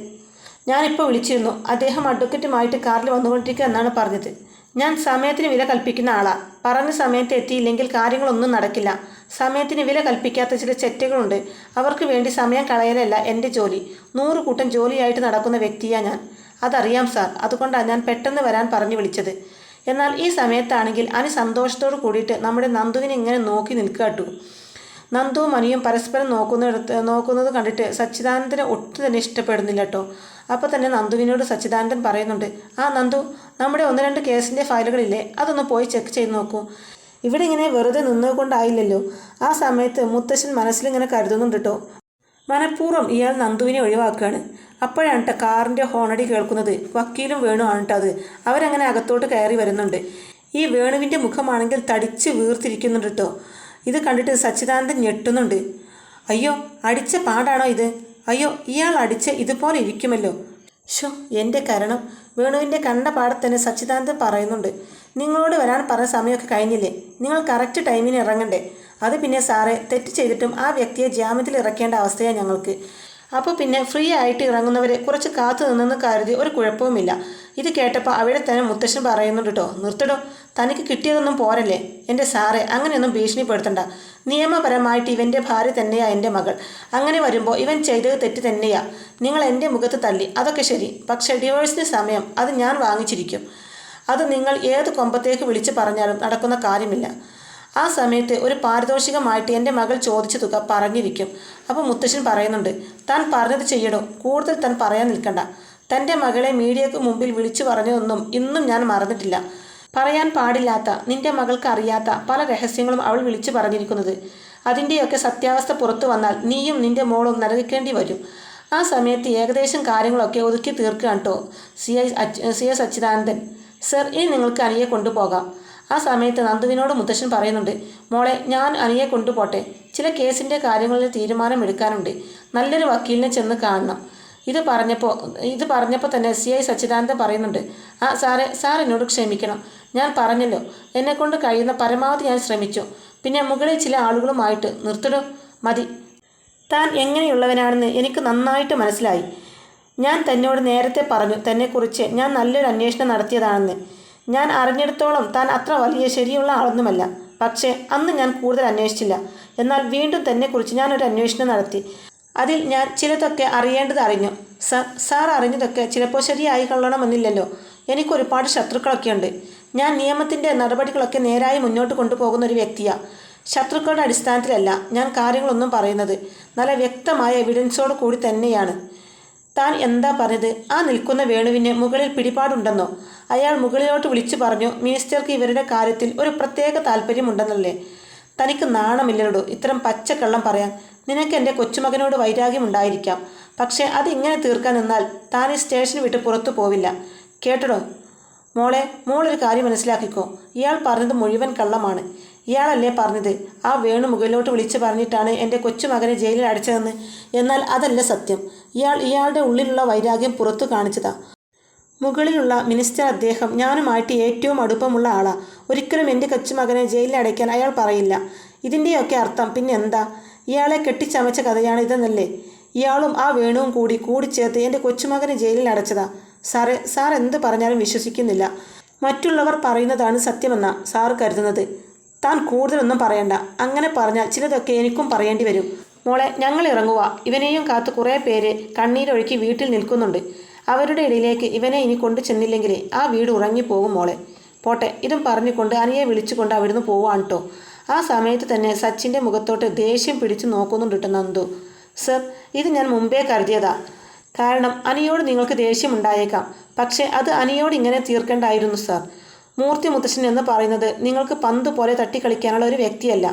ഞാനിപ്പോൾ വിളിച്ചിരുന്നു. അദ്ദേഹം അഡ്വക്കറ്റുമായിട്ട് കാറിൽ വന്നുകൊണ്ടിരിക്കുക എന്നാണ് പറഞ്ഞത്. ഞാൻ സമയത്തിന് വില കൽപ്പിക്കുന്ന ആളാ. പറഞ്ഞ സമയത്ത് എത്തിയില്ലെങ്കിൽ കാര്യങ്ങളൊന്നും നടക്കില്ല. സമയത്തിന് വില കൽപ്പിക്കാത്ത ചില ചെറ്റകളുണ്ട്. അവർക്ക് വേണ്ടി സമയം കളയലല്ല എന്റെ ജോലി. നൂറ് കൂട്ടം ജോലിയായിട്ട് നടക്കുന്ന വ്യക്തിയാ ഞാൻ. അതറിയാം സാർ. അതുകൊണ്ടാണ് ഞാൻ പെട്ടെന്ന് വരാൻ പറഞ്ഞു വിളിച്ചത്. എന്നാൽ ഈ സമയത്താണെങ്കിൽ അനു സന്തോഷത്തോട് കൂടിയിട്ട് നമ്മുടെ നന്ദുവിനെ ഇങ്ങനെ നോക്കി നിൽക്കാട്ടു നന്ദുവും മനിയും പരസ്പരം നോക്കുന്നിടത്ത് നോക്കുന്നത് കണ്ടിട്ട് സച്ചിദാനന്ദനെ ഒട്ടും തന്നെ ഇഷ്ടപ്പെടുന്നില്ല കേട്ടോ. അപ്പോൾ തന്നെ നന്ദുവിനോട് സച്ചിദാനന്ദൻ പറയുന്നുണ്ട് ആ നന്ദു നമ്മുടെ ഒന്ന് രണ്ട് കേസിന്റെ ഫയലുകളില്ലേ? അതൊന്ന് പോയി ചെക്ക് ചെയ്ത് നോക്കൂ. ഇവിടെ ഇങ്ങനെ വെറുതെ നിന്നുകൊണ്ടായില്ലല്ലോ. ആ സമയത്ത് മുത്തശ്ശൻ മനസ്സിലിങ്ങനെ കരുതുന്നുണ്ട് കേട്ടോ. മനഃപൂർവം ഇയാൾ നന്ദുവിനെ ഒഴിവാക്കുകയാണ്. അപ്പോഴാണ് കേട്ടോ കാറിന്റെ ഹോണടി കേൾക്കുന്നത്. വക്കീലും വേണുവാണ് കേട്ടോ അത്. അവരങ്ങനെ അകത്തോട്ട് കയറി വരുന്നുണ്ട്. ഈ വേണുവിന്റെ മുഖമാണെങ്കിൽ തടിച്ച് വീർത്തിരിക്കുന്നുണ്ട് കേട്ടോ ഇത് കണ്ടിട്ട് സച്ചിദാനന്ദൻ ഞെട്ടുന്നുണ്ട്. അയ്യോ അടിച്ച പാടാണോ ഇത്? അയ്യോ ഇയാൾ അടിച്ച് ഇതുപോലെ ഇരിക്കുമല്ലോ. ഷോ എന്റെ കരണം. വേണുവിന്റെ കണ്ട പാടത്തന്നെ സച്ചിദാനന്ദൻ പറയുന്നുണ്ട് നിങ്ങളോട് വരാൻ പറഞ്ഞ സമയമൊക്കെ കഴിഞ്ഞില്ലേ? നിങ്ങൾ കറക്റ്റ് ടൈമിന് ഇറങ്ങണ്ടേ? അത് പിന്നെ സാറേ തെറ്റ് ചെയ്തിട്ടും ആ വ്യക്തിയെ ജാമ്യത്തിൽ ഇറക്കേണ്ട അവസ്ഥയാണ് ഞങ്ങൾക്ക്. അപ്പോൾ പിന്നെ ഫ്രീ ആയിട്ട് ഇറങ്ങുന്നവരെ കുറച്ച് കാത്തു നിന്നെന്ന് കരുതി ഒരു കുഴപ്പവുമില്ല. ഇത് കേട്ടപ്പോൾ അവിടെ തന്നെ മുത്തശ്ശൻ പറയുന്നുണ്ട് കേട്ടോ നിർത്തടോ. തനിക്ക് കിട്ടിയതൊന്നും പോരല്ലേ? എന്റെ സാറേ അങ്ങനെയൊന്നും ഭീഷണിപ്പെടുത്തണ്ട. നിയമപരമായിട്ട് ഇവന്റെ ഭാര്യ തന്നെയാ എന്റെ മകൾ. അങ്ങനെ വരുമ്പോൾ ഇവൻ ചെയ്തത് തെറ്റ് തന്നെയാ. നിങ്ങൾ എന്റെ മുഖത്ത് തല്ലി അതൊക്കെ ശരി. പക്ഷേ ഡിവോഴ്സിന് സമയം അത് ഞാൻ വാങ്ങിച്ചിരിക്കും. അത് നിങ്ങൾ ഏത് കൊമ്പത്തേക്ക് വിളിച്ച് പറഞ്ഞാലും നടക്കുന്ന കാര്യമില്ല. ആ സമയത്ത് ഒരു പാരിതോഷികമായിട്ട് എന്റെ മകൾ ചോദിച്ച തുക പറഞ്ഞിരിക്കും. അപ്പോൾ മുത്തശ്ശൻ പറയുന്നുണ്ട് താൻ പറഞ്ഞത് ചെയ്യണോ കൂടുതൽ താൻ പറയാൻ നിൽക്കണ്ട. തന്റെ മകളെ മീഡിയക്ക് മുമ്പിൽ വിളിച്ചു പറഞ്ഞതൊന്നും ഇന്നും ഞാൻ മറന്നിട്ടില്ല. പറയാൻ പാടില്ലാത്ത നിന്റെ മകൾക്ക് അറിയാത്ത പല രഹസ്യങ്ങളും അവൾ വിളിച്ചു പറഞ്ഞിരിക്കുന്നത്. അതിന്റെയൊക്കെ സത്യാവസ്ഥ പുറത്തു വന്നാൽ നീയും നിന്റെ മോളും നരകിക്കേണ്ടി വരും. ആ സമയത്ത് ഏകദേശം കാര്യങ്ങളൊക്കെ ഒതുക്കി തീർക്കുകയാണ് കേട്ടോ C I C S Achuthanandan. Sir ഇനി നിങ്ങൾക്ക് അനിയെ കൊണ്ടുപോകാം. ആ സമയത്ത് നന്ദുവിനോട് മുത്തശ്ശൻ പറയുന്നുണ്ട് മോളെ ഞാൻ അനിയെ കൊണ്ടുപോട്ടെ. ചില കേസിന്റെ കാര്യങ്ങളിൽ തീരുമാനമെടുക്കാനുണ്ട് നല്ലൊരു വക്കീലിനെ ചെന്ന് കാണണം. ഇത് പറഞ്ഞപ്പോൾ ഇത് പറഞ്ഞപ്പോൾ തന്നെ സി ഐ സച്ചിദാനന്ദൻ പറയുന്നുണ്ട്. ആ സാറേ സാർ എന്നോട് ക്ഷമിക്കണം. ഞാൻ പറഞ്ഞല്ലോ. എന്നെക്കൊണ്ട് കഴിയുന്ന പരമാവധി ഞാൻ ശ്രമിച്ചു. പിന്നെ മുകളിൽ ചില ആളുകളുമായിട്ട് നിർത്തിടും മതി. താൻ എങ്ങനെയുള്ളവനാണെന്ന് എനിക്ക് നന്നായിട്ട് മനസ്സിലായി. ഞാൻ തന്നോട് നേരത്തെ പറഞ്ഞു തന്നെക്കുറിച്ച് ഞാൻ നല്ലൊരു അന്വേഷണം നടത്തിയതാണെന്ന്. ഞാൻ അറിഞ്ഞിടത്തോളം താൻ അത്ര വലിയ ശരിയുള്ള ആളൊന്നുമല്ല. പക്ഷേ അന്ന് ഞാൻ കൂടുതൽ അന്വേഷിച്ചില്ല. എന്നാൽ വീണ്ടും തന്നെക്കുറിച്ച് ഞാനൊരു അന്വേഷണം നടത്തി. അതിൽ ഞാൻ ചിലതൊക്കെ അറിയേണ്ടത് അറിഞ്ഞു. സർ സാർ അറിഞ്ഞതൊക്കെ ചിലപ്പോൾ ശരിയായി കൊള്ളണമെന്നില്ലല്ലോ. എനിക്കൊരുപാട് ശത്രുക്കളൊക്കെയുണ്ട് ഞാൻ നിയമത്തിന്റെ നടപടികളൊക്കെ നേരായി മുന്നോട്ട് കൊണ്ടുപോകുന്ന ഒരു വ്യക്തിയാണ് ശത്രുക്കളുടെ അടിസ്ഥാനത്തിലല്ല ഞാൻ കാര്യങ്ങളൊന്നും പറയുന്നത്. നല്ല വ്യക്തമായ എവിഡൻസോട് കൂടി തന്നെയാണ്. താൻ എന്താ പറഞ്ഞത്? ആ നിൽക്കുന്ന വേണുവിന് മുകളിൽ പിടിപാടുണ്ടെന്നോ? അയാൾ മുകളിലോട്ട് വിളിച്ചു പറഞ്ഞു മിനിസ്റ്റർക്ക് ഇവരുടെ കാര്യത്തിൽ ഒരു പ്രത്യേക താല്പര്യമുണ്ടെന്നല്ലേ തനിക്ക് നാണമില്ലല്ലോ ഇത്തരം പച്ചക്കള്ളം പറയാൻ നിനക്ക് എന്റെ കൊച്ചുമകനോട് വൈരാഗ്യമുണ്ടായിരിക്കാം പക്ഷേ അത് ഇങ്ങനെ തീർക്കാൻ നിന്നാൽ താൻ ഈ സ്റ്റേഷൻ വിട്ട് പുറത്തു പോവില്ല. കേട്ടടോ? മോളെ മോളൊരു കാര്യം മനസ്സിലാക്കിക്കോ. ഇയാൾ പറഞ്ഞത് മുഴുവൻ കള്ളമാണ്. ഇയാളല്ലേ പറഞ്ഞത്? ആ വേണു മുകളിലോട്ട് വിളിച്ച് പറഞ്ഞിട്ടാണ് എന്റെ കൊച്ചുമകനെ ജയിലിൽ അടച്ചതെന്ന്. എന്നാൽ അതല്ല സത്യം. ഇയാൾ ഇയാളുടെ ഉള്ളിലുള്ള വൈരാഗ്യം പുറത്തു കാണിച്ചതാ. മുകളിലുള്ള മിനിസ്റ്റർ അദ്ദേഹം ഞാനുമായിട്ട് ഏറ്റവും അടുപ്പമുള്ള ആളാ. ഒരിക്കലും എന്റെ കൊച്ചുമകനെ ജയിലിൽ അടയ്ക്കാൻ അയാൾ പറയില്ല. ഇതിന്റെയൊക്കെ അർത്ഥം പിന്നെ എന്താ ഇയാളെ കെട്ടിച്ചമച്ച കഥയാണ് ഇതെന്നല്ലേ ഇയാളും ആ വേണുവും കൂടി കൂടിച്ചേർത്ത് എന്റെ കൊച്ചുമകനെ ജയിലിൽ അടച്ചതാ. സാറേ സാർ എന്ത് പറഞ്ഞാലും വിശ്വസിക്കുന്നില്ല. മറ്റുള്ളവർ പറയുന്നതാണ് സത്യമെന്നാ സാർ കരുതുന്നത്. താൻ കൂടുതലൊന്നും പറയണ്ട. അങ്ങനെ പറഞ്ഞാൽ ചിലതൊക്കെ എനിക്കും പറയേണ്ടി വരും. മോളെ ഞങ്ങൾ ഇറങ്ങുക ഇവനെയും കാത്ത് കുറേ പേര് കണ്ണീരൊഴുക്കി വീട്ടിൽ നിൽക്കുന്നുണ്ട്. അവരുടെ ഇടയിലേക്ക് ഇവനെ ഇനി കൊണ്ടു ചെന്നില്ലെങ്കിൽ ആ വീട് ഉറങ്ങിപ്പോകും മോളെ. പോട്ടെ ഇതും പറഞ്ഞുകൊണ്ട് അനിയെ വിളിച്ചുകൊണ്ട് അവിടുന്ന് പോവാണ് കേട്ടോ ആ സമയത്ത് തന്നെ സച്ചിന്റെ മുഖത്തോട്ട് ദേഷ്യം പിടിച്ചു നോക്കുന്നുണ്ട് കേട്ടോ നന്ദു. സർ ഇത് ഞാൻ മുമ്പേ കരുതിയതാ. കാരണം അനിയോട് നിങ്ങൾക്ക് ദേഷ്യം ഉണ്ടായേക്കാം. പക്ഷേ അത് അനിയോട് ഇങ്ങനെ തീർക്കേണ്ടായിരുന്നു സർ. മൂർത്തി മുത്തശ്ശൻ എന്ന് പറയുന്നത് നിങ്ങൾക്ക് പന്ത് പോലെ തട്ടിക്കളിക്കാനുള്ള ഒരു വ്യക്തിയല്ല.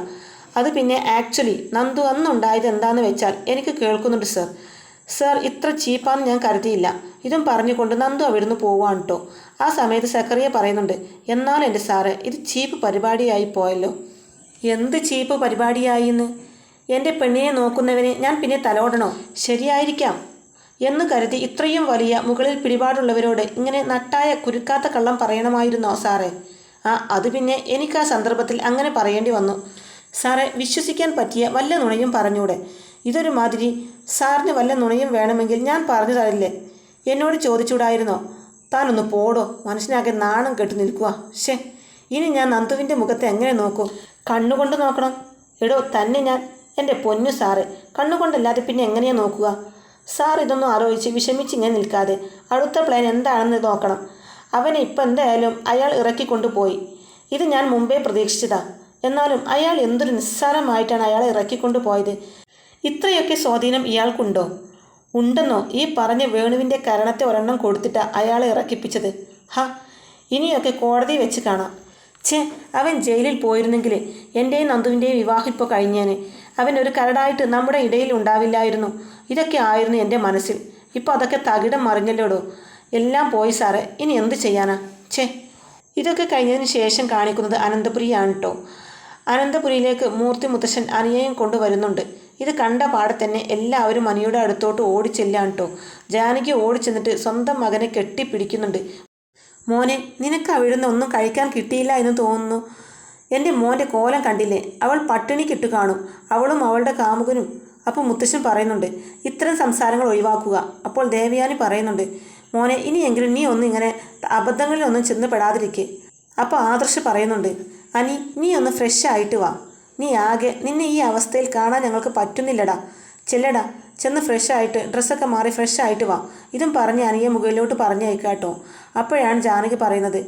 അത് പിന്നെ ആക്ച്വലി നന്ദു അന്നുണ്ടായത് എന്താണെന്ന് വെച്ചാൽ എനിക്ക് കേൾക്കുന്നുണ്ട് സർ. സർ ഇത്ര ചീപ്പാന്ന് ഞാൻ കരുതിയില്ല. ഇതും പറഞ്ഞുകൊണ്ട് നന്ദു അവിടുന്ന് പോവാണ് കേട്ടോ ആ സമയത്ത് സക്കറിയ പറയുന്നുണ്ട് എന്നാലും എന്റെ സാറേ ഇത് ചീപ്പ് പരിപാടിയായി പോയല്ലോ. എന്ത് ചീപ്പ് പരിപാടിയായി എന്ന് എന്റെ പെണ്ണിനെ നോക്കുന്നവനെ ഞാൻ പിന്നെ തലോടണോ? ശരിയായിരിക്കാം. എന്ന് കരുതി ഇത്രയും വലിയ മുകളിൽ പിടിപാടുള്ളവരോട് ഇങ്ങനെ നട്ടായ കുരുക്കാത്ത കള്ളം പറയണമായിരുന്നോ സാറേ? ആ അത് പിന്നെ എനിക്ക് ആ സന്ദർഭത്തിൽ അങ്ങനെ പറയേണ്ടി വന്നു. സാറേ വിശ്വസിക്കാൻ പറ്റിയ വല്ല നുണയും പറഞ്ഞൂടെ. ഇതൊരു മാതിരി സാറിന് വല്ല നുണയും വേണമെങ്കിൽ ഞാൻ പറഞ്ഞു തരില്ലേ? എന്നോട് ചോദിച്ചൂടായിരുന്നോ താനൊന്ന് പോടോ മനുഷ്യനാകെ നാണം കെട്ടു നിൽക്കുക ഷേ ഇനി ഞാൻ നന്ദുവിന്റെ മുഖത്തെ എങ്ങനെ നോക്കൂ? കണ്ണുകൊണ്ട് നോക്കണം. എടോ തന്നെ ഞാൻ. എന്റെ പൊന്നു സാറ് കണ്ണുകൊണ്ടല്ലാതെ പിന്നെ എങ്ങനെയാ നോക്കുക? സാർ ഇതൊന്നും ആലോചിച്ച് വിഷമിച്ചിങ്ങനെ നിൽക്കാതെ അടുത്ത പ്ലാൻ എന്താണെന്ന് നോക്കണം. അവനെ ഇപ്പം എന്തായാലും അയാൾ ഇറക്കിക്കൊണ്ടുപോയി ഇത് ഞാൻ മുമ്പേ പ്രതീക്ഷിച്ചതാ. എന്നാലും അയാൾ എന്തൊരു നിസ്സാരമായിട്ടാണ് അയാളെ ഇറക്കിക്കൊണ്ടുപോയത് ഇത്രയൊക്കെ സ്വാധീനം ഇയാൾക്കുണ്ടോ? ഉണ്ടെന്നോ? ഈ പറഞ്ഞ വേണുവിന്റെ കരണത്തെ ഒരെണ്ണം കൊടുത്തിട്ട് അയാളെ ഇറക്കിപ്പിച്ചത്. ഹ ഇനിയൊക്കെ കോടതി വെച്ച് കാണാം. ഛേ അവൻ ജയിലിൽ പോയിരുന്നെങ്കിൽ എന്റെയും നന്ദുവിന്റെയും വിവാഹം ഇപ്പോൾ കഴിഞ്ഞേനെ. അവൻ ഒരു കരടായിട്ട് നമ്മുടെ ഇടയിൽ ഉണ്ടാവില്ലായിരുന്നു. ഇതൊക്കെ ആയിരുന്നു എന്റെ മനസ്സിൽ. ഇപ്പോൾ അതൊക്കെ തകിടം മറിഞ്ഞല്ലോടോ? എല്ലാം പോയി സാറേ ഇനി എന്ത് ചെയ്യാനാ? ഛേ ഇതൊക്കെ കഴിഞ്ഞതിന് ശേഷം കാണിക്കുന്നത് അനന്തപുരിയാണ് കേട്ടോ അനന്തപുരിയിലേക്ക് മൂർത്തി മുത്തശ്ശൻ അനിയയും കൊണ്ടുവരുന്നുണ്ട്. ഇത് കണ്ട പാടെ തന്നെ എല്ലാവരും മനിയുടെ അടുത്തോട്ട് ഓടിച്ചെല്ലാണ് കേട്ടോ ജാനകി ഓടിച്ചെന്നിട്ട് സ്വന്തം മകനെ കെട്ടിപ്പിടിക്കുന്നുണ്ട്. മോനെ നിനക്ക് അവിടുന്ന് ഒന്നും കഴിക്കാൻ കിട്ടിയില്ല എന്ന് തോന്നുന്നു. എന്റെ മോന്റെ കോലം കണ്ടില്ലേ? അവൾ പട്ടിണി കിട്ടു കാണും. അവളും അവളുടെ കാമുകനും. അപ്പോൾ മുത്തശ്ശൻ പറയുന്നുണ്ട് ഇത്തരം സംസാരങ്ങൾ ഒഴിവാക്കുക. അപ്പോൾ ദേവയാനി പറയുന്നുണ്ട് മോനെ ഇനിയെങ്കിലും നീ ഒന്നും ഇങ്ങനെ അബദ്ധങ്ങളിലൊന്നും ചെന്ന് പെടാതിരിക്കേ. അപ്പോൾ ആദർശ് പറയുന്നുണ്ട് അനി നീ ഒന്ന് ഫ്രഷ് ആയിട്ട് വാ. നീ ആകെ നിന്നെ ഈ അവസ്ഥയിൽ കാണാൻ ഞങ്ങൾക്ക് പറ്റുന്നില്ലടാ. ചെല്ലടാ ചെന്ന് ഫ്രഷ് ആയിട്ട് ഡ്രസ്സൊക്കെ മാറി ഫ്രഷ് ആയിട്ട് വാ. ഇതും പറഞ്ഞ് അനിയെ മുകളിലോട്ട് പറഞ്ഞയക്കാട്ടോ അപ്പോഴാണ് ജാനകി പറയുന്നത്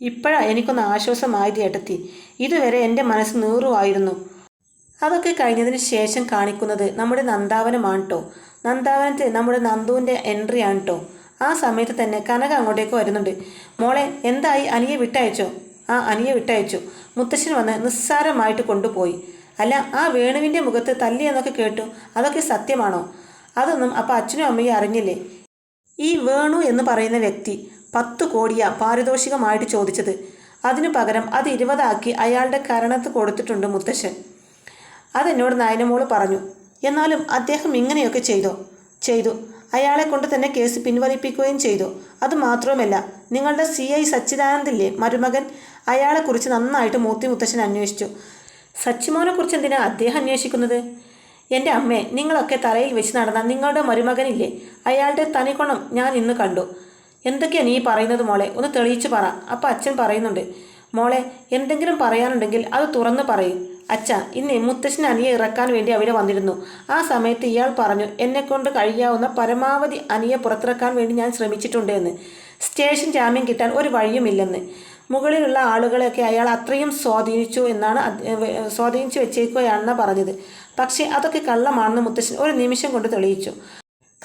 ഇപ്പോഴാണ് എനിക്കൊന്ന് ആശ്വാസമായത് ഏട്ടത്തി. ഇതുവരെ എന്റെ മനസ്സ് നീറുമായിരുന്നു. അതൊക്കെ കഴിഞ്ഞതിന് ശേഷം കാണിക്കുന്നത് നമ്മുടെ നന്ദാവനമാണ് കേട്ടോ നന്ദാവനത്തിൽ നമ്മുടെ നന്ദുവിന്റെ എൻട്രി കേട്ടോ ആ സമയത്ത് തന്നെ കനക അങ്ങോട്ടേക്ക് വരുന്നുണ്ട്. മോളെ എന്തായി? അനിയെ വിട്ടയച്ചോ? ആ അനിയെ വിട്ടയച്ചു. മുത്തശ്ശൻ വന്ന് നിസ്സാരമായിട്ട് കൊണ്ടുപോയി. അല്ല ആ വേണുവിന്റെ മുഖത്ത് തല്ലി എന്നൊക്കെ കേട്ടു. അതൊക്കെ സത്യമാണോ? അതൊന്നും അപ്പം അച്ഛനും അമ്മയും അറിഞ്ഞില്ലേ? ഈ വേണു എന്ന് പറയുന്ന വ്യക്തി പത്ത് കോടിയാ പാരിതോഷികമായിട്ട് ചോദിച്ചത്. അതിനു പകരം അത് ഇരുപതാക്കി അയാളുടെ കരണത്ത് കൊടുത്തിട്ടുണ്ട് മുത്തശ്ശൻ. അതെന്നോട് നയനമോൾ പറഞ്ഞു. എന്നാലും അദ്ദേഹം ഇങ്ങനെയൊക്കെ ചെയ്തോ? ചെയ്തു. അയാളെ കൊണ്ട് തന്നെ കേസ് പിൻവലിപ്പിക്കുകയും ചെയ്തു. അതുമാത്രവുമല്ല നിങ്ങളുടെ സി ഐ സച്ചിദാനന്ദില്ലേ മരുമകൻ? അയാളെക്കുറിച്ച് നന്നായിട്ട് മൂർത്തി മുത്തശ്ശൻ അന്വേഷിച്ചു സച്ചിമോനെക്കുറിച്ച് എന്തിനാണ് അദ്ദേഹം അന്വേഷിക്കുന്നത്? എന്റെ അമ്മേ നിങ്ങളൊക്കെ തലയിൽ വെച്ച് നടന്ന നിങ്ങളുടെ മരുമകനില്ലേ? അയാളുടെ തനിക്കൊണം ഞാൻ ഇന്ന് കണ്ടു. എന്തൊക്കെയാണ് നീ പറയുന്നത് മോളെ? ഒന്ന് തെളിയിച്ച് പറ. അപ്പം അച്ഛൻ പറയുന്നുണ്ട്. മോളെ എന്തെങ്കിലും പറയാനുണ്ടെങ്കിൽ അത് തുറന്ന് പറയും. അച്ഛ ഇന്ന് മുത്തശ്ശൻ അനിയെ ഇറക്കാൻ വേണ്ടി അവിടെ വന്നിരുന്നു. ആ സമയത്ത് ഇയാൾ പറഞ്ഞു എന്നെക്കൊണ്ട് കഴിയാവുന്ന പരമാവധി അനിയെ പുറത്തിറക്കാൻ വേണ്ടി ഞാൻ ശ്രമിച്ചിട്ടുണ്ട് എന്ന് സ്റ്റേഷൻ ജാമ്യം കിട്ടാൻ ഒരു വഴിയുമില്ലെന്ന്. മുകളിലുള്ള ആളുകളെയൊക്കെ അയാൾ അത്രയും സ്വാധീനിച്ചു എന്നാണ് സ്വാധീനിച്ചു വെച്ചേക്കുകയാണെന്ന് പറഞ്ഞത്. പക്ഷേ അതൊക്കെ കള്ളമാണെന്ന് മുത്തശ്ശൻ ഒരു നിമിഷം കൊണ്ട് തെളിയിച്ചു.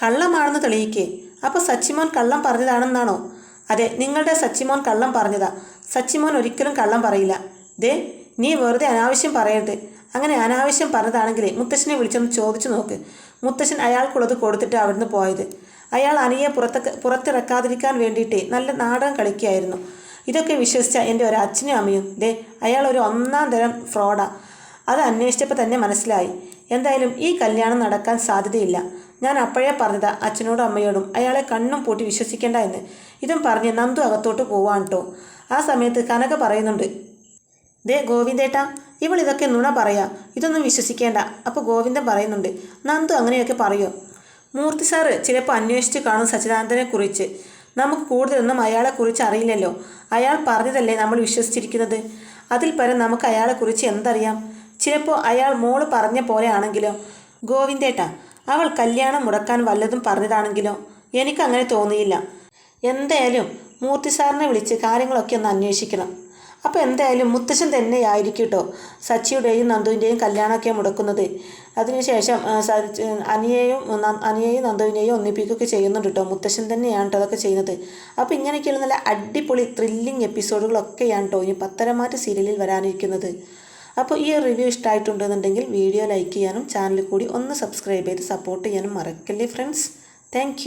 കള്ളമാണെന്ന് തെളിയിക്കേ? അപ്പോൾ സച്ചിമോൻ കള്ളം പറഞ്ഞതാണെന്നാണോ? അതെ നിങ്ങളുടെ സച്ചിമോൻ കള്ളം പറഞ്ഞതാ. സച്ചിമോൻ ഒരിക്കലും കള്ളം പറയില്ല. ദേ നീ വെറുതെ അനാവശ്യം പറയരുത്. അങ്ങനെ അനാവശ്യം പറഞ്ഞതാണെങ്കിലേ മുത്തശ്ശനെ വിളിച്ചൊന്ന് ചോദിച്ചു നോക്ക്. മുത്തശ്ശൻ അയാൾക്കുള്ളത് കൊടുത്തിട്ട് അവിടുന്ന് പോയത്. അയാൾ അനിയെ പുറത്ത് പുറത്തിറക്കാതിരിക്കാൻ വേണ്ടിയിട്ട് നല്ല നാടകം കളിക്കുകയായിരുന്നു. ഇതൊക്കെ വിശ്വസിച്ച എന്റെ ഒരു അച്ഛനും അമ്മയും ദേ അയാൾ ഒരു ഒന്നാം തരം ഫ്രോഡാ. അത് അന്വേഷിച്ചപ്പോൾ തന്നെ മനസ്സിലായി. എന്തായാലും ഈ കല്യാണം നടക്കാൻ സാധ്യതയില്ല. ഞാൻ അപ്പോഴേ പറഞ്ഞതാ അച്ഛനോടും അമ്മയോടും അയാളെ കണ്ണും പൂട്ടി വിശ്വസിക്കേണ്ട എന്ന്. ഇതും പറഞ്ഞ് നന്ദു അകത്തോട്ട് പോവാൻ കേട്ടോ ആ സമയത്ത് കനക പറയുന്നുണ്ട് ദേ ഗോവിന്ദേട്ടാ ഇവൾ ഇതൊക്കെ നുണ പറയാ ഇതൊന്നും വിശ്വസിക്കേണ്ട. അപ്പോൾ ഗോവിന്ദൻ പറയുന്നുണ്ട് നന്ദു അങ്ങനെയൊക്കെ പറയോ. മൂർത്തി സാറ് ചിലപ്പോൾ അന്വേഷിച്ച് കാണും സച്ചിദാനന്ദനെ കുറിച്ച്. നമുക്ക് കൂടുതലൊന്നും അയാളെക്കുറിച്ച് അറിയില്ലല്ലോ. അയാൾ പറഞ്ഞതല്ലേ നമ്മൾ വിശ്വസിച്ചിരിക്കുന്നത്? അതിൽ പരം നമുക്ക് അയാളെക്കുറിച്ച് എന്തറിയാം? ചിലപ്പോൾ അയാൾ മോൾ പറഞ്ഞ പോലെ ആണെങ്കിലോ? ഗോവിന്ദേട്ടാ അവൾ കല്യാണം മുടക്കാൻ വല്ലതും പറഞ്ഞതാണെങ്കിലോ? എനിക്കങ്ങനെ തോന്നിയില്ല. എന്തായാലും മൂർത്തി സാറിനെ വിളിച്ച് കാര്യങ്ങളൊക്കെ ഒന്ന് അന്വേഷിക്കണം. അപ്പോൾ എന്തായാലും മുത്തശ്ശൻ തന്നെയായിരിക്കും കേട്ടോ സച്ചിയുടെയും നന്ദുവിന്റെയും കല്യാണമൊക്കെ മുടക്കുന്നത്. അതിനുശേഷം അനിയെയും അനിയെയും നന്ദുവിനെയും ഒന്നിപ്പിക്കുകയൊക്കെ ചെയ്യുന്നുണ്ട് കേട്ടോ മുത്തശ്ശൻ തന്നെയാണ് കേട്ടോ അതൊക്കെ ചെയ്യുന്നത്. അപ്പോൾ ഇങ്ങനെയൊക്കെയുള്ള നല്ല അടിപൊളി ത്രില്ലിങ് എപ്പിസോഡുകളൊക്കെയാണ് കേട്ടോ ഇനി പത്തരമാറ്റ സീരിയലിൽ വരാനിരിക്കുന്നത്. അപ്പോൾ ഈ റിവ്യൂ ഇഷ്ടമായിട്ടുണ്ടെന്നുണ്ടെങ്കിൽ വീഡിയോ ലൈക്ക് ചെയ്യാനും ചാനൽ കൂടി ഒന്ന് സബ്സ്ക്രൈബ് ചെയ്ത് സപ്പോർട്ട് ചെയ്യാനും മറക്കല്ലേ ഫ്രണ്ട്സ് താങ്ക്